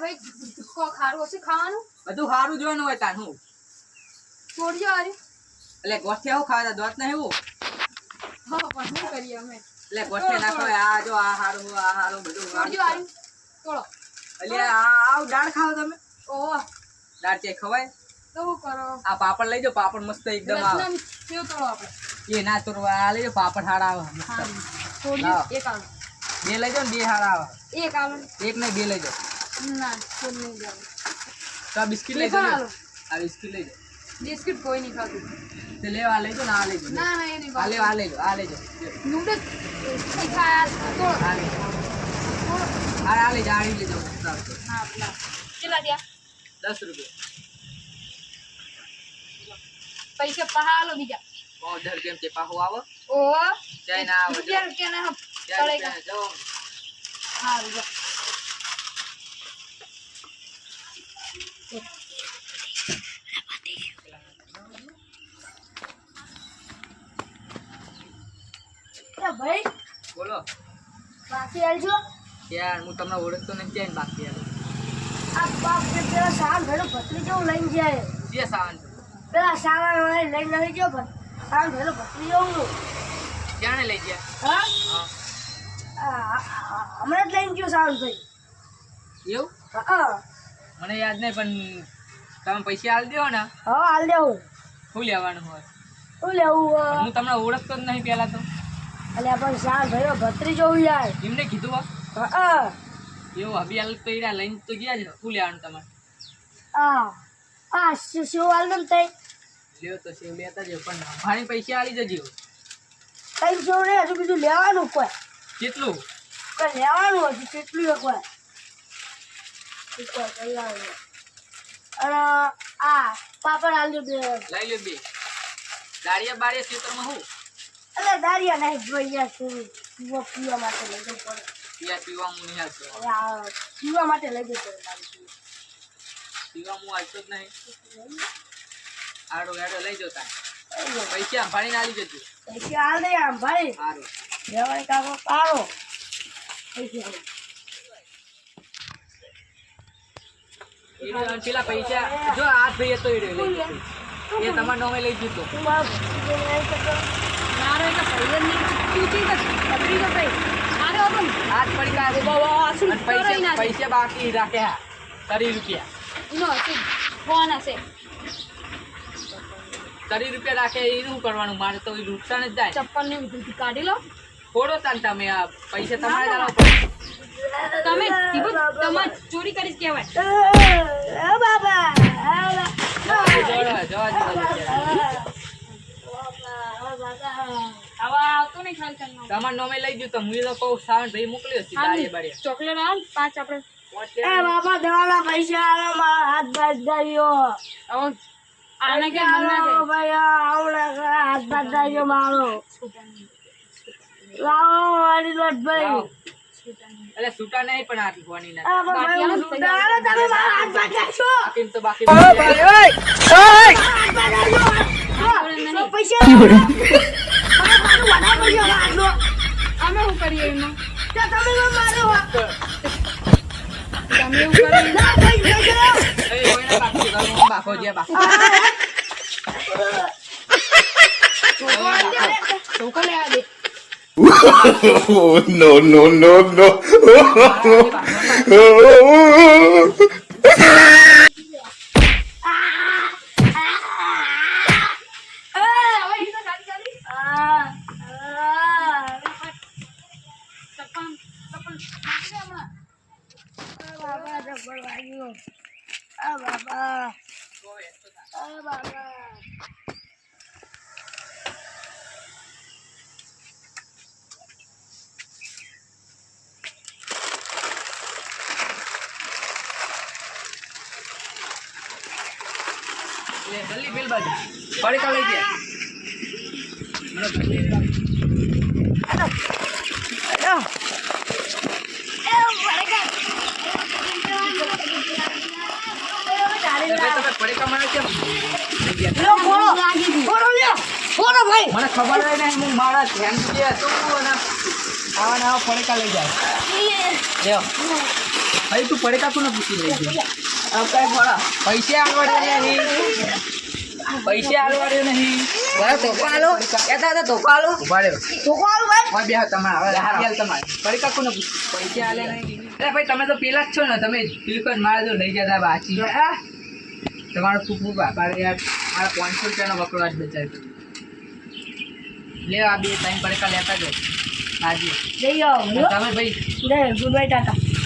ભાઈ કો ખારું હશે ખાવાનું? બધું ખારું જોવાનું હોય તાન હું? છોડજો અરે એટલે ગોઠિયા હું ખાવા દોત નહીં હું? હા પણ શું કરીએ અમે? એટલે ગોઠિયા નાખો આ જો આ હારું આ હારું બધું સારું. આરી તોડો એટલે આ આવ દાળ ખાવ તમે? ઓહ. દાળ ચે ખવાય? તો કરો? આ પાપડ લઈ જાઓ પાપડ મસ્ત એકદમ આવે. કેવો તોડો આપણે એ ના તોડવા આ લઈ જો પાપડ હારા આવે હા છોડજો એક આલો બે લઈ ને બે હારા આવે. એક આલો એક ને બે લઈ જાઓ ના છોડ નહીં જાવ તો આ બિસ્કિટ લઈ બે પણ જાઓ આલો. આ બિસ્કિટ લઈ જાઓ બિસ્કિટ કોઈ નહીં ખાતું તે લેવા આ લઈ જાઓ ને આ લઈ જાઓ ના ના એ નહીં આ લેવા આ લઈ જાઓ આ લઈ જાઓ નૂડલ્સ ખાય તોડો આ લઈ જાઓ તોડો આ આ લઈ જાઓ આ લઈ જાઓ મસ્ત આવશે. હા પેલા કેટલા થયા દસ રૂપિયા પૈસા પહાલો બીજા ઓર્ડર કેમ છે પાહો આવો ઓહો ચાય ના આવે રૂપિયા રૂપિયા રૂપિયા ભાઈ બોલો બાકી આલજો યાર હું તમને ઓળખતો નથી ક્યાંય બાકી યાર આ બાપ કે પેલા સાવન ભાઈનો ભત્રી જેવું લઈને જાય જે સાવન પેલા સાવન લઈને લઈ ગયો સાવન ભાઈનો ભત્રી જેવું ક્યાંને લઈ ગયા હા. હમણાં જ લઈને ગયો સારું ભાઈ એવું? હા. મને યાદ નહીં પણ તમે પૈસા હાલ દો ને. હા હાલ દેવું શું લેવાનું હોય? શું લેવું હું તમને ઓળખતો જ નહીં પહેલા તો. એટલે પણ સાર ભાઈનો ભત્રી જેવું યાર એમને કીધું હો. એવું હબી હાલ તો ઈરા લઈને તો ગયા છે શું લેવાનું તમારે? હા. હા શું શું હાલ ને તઈ? લ્યો તો સેવ લેતા જ પણ ભાણી પૈસા હાલી જજો કઈ જોડે હજુ બીજું લેવાનું કોઈ. કેટલું? કોઈ લેવાનું હજુ કેટલું લાવવાનું. અને આ પાપડ આલજો બે. લઈ લ્યો બે. દાળિયા બાળિયા ખેતરમાં હું? એટલે દાળિયા નહીં જોઈએ શું પીવા પીવા માટે લઈ જવું પડે. પીવા પીવા હું નહીં આવતો. પીવા માટે લઈ જવું પડે મારે. પીવા હું આવતો જ નહીં. આડો આડો લઈ જતા પૈસા ભાણીને આવી જજો. પૈસા હાલ નહીં આમ ભાઈ. સારું લેવાય કાકો કાઢો. પૈસા પેલા જો હાથ ભાઈ હતો એ એ તમારા નામે લઈ જતો તું તો તો પૈસા બાકી રાખ્યા. ત્રીસ રૂપિયા. હશે. ફોન હશે? ત્રીસ રૂપિયા રાખે એનું શું કરવાનું? મારે તો એ નુકસાન જ જાય ચપ્પલ ને કાઢી લો. થોડો તાન તમે આ પૈસા તમારે જ તમે. તમે ચોરી કરી કહેવાય. બાબા. આવા તમારા નામે લઈ ગયું તો હું તો કહું સાવન ભાઈ મોકલ્યો છે બાળીએ. ચોકલેટ આવો પાંચ આપણે એ બાબા દવાના પૈસા મારા હાથ બાદ દાયો આવો. આને કે મન ભાઈ આવડા હાથ બાદ દાયો મારો. લાવો મારી લોટ ભાઈ. લાવો. એટલે છૂટા નહીં પણ આ ભીખવાની ના આ તમે મારા હાથ તો બાકી પૈસા અમે કરીએ એમાં તમે તમે ના ભાઈ લેવા દે. no, no, no, no. આ આ ચપ્પલ ચપ્પલ નાખી દે હમણાં. બાબા ડબલ વાગ્યો આ બાબા આ બાબા લે, જલ્દી મને ખબર હોય ને હું મારા ધ્યાન હતું અને આવા ને આવા પડીકા લઈ જાય ભાઈ તું પડે કાકુ ને પૂછી લઈ પૈસે પૈસા નહીં. પૈસા આલવાડે નહીં. બરાબર ધોકો આલો. કહેતા હતા ધોકો આલો. ઊભા ધોકો આલો ભાઈ. ઓય બે તમારે. હવે હાલ તમારે. પડે કાકુ ને પૂછ આલે નહીં. અરે ભાઈ તમે તો પેલા જ છો ને. તમે બિલકુલ મારે જો લઈ જતા બાચી તમારો ખૂબ ખૂબ આભાર યાર. મારા પાંચસો રૂપિયાનો આજ બચાવ્યો. લે આ બે ટાઈમ પડકા લેતા જાઓ. આજે. જઈ આવો તમે ભાઈ ગુડ બાય ટાટા.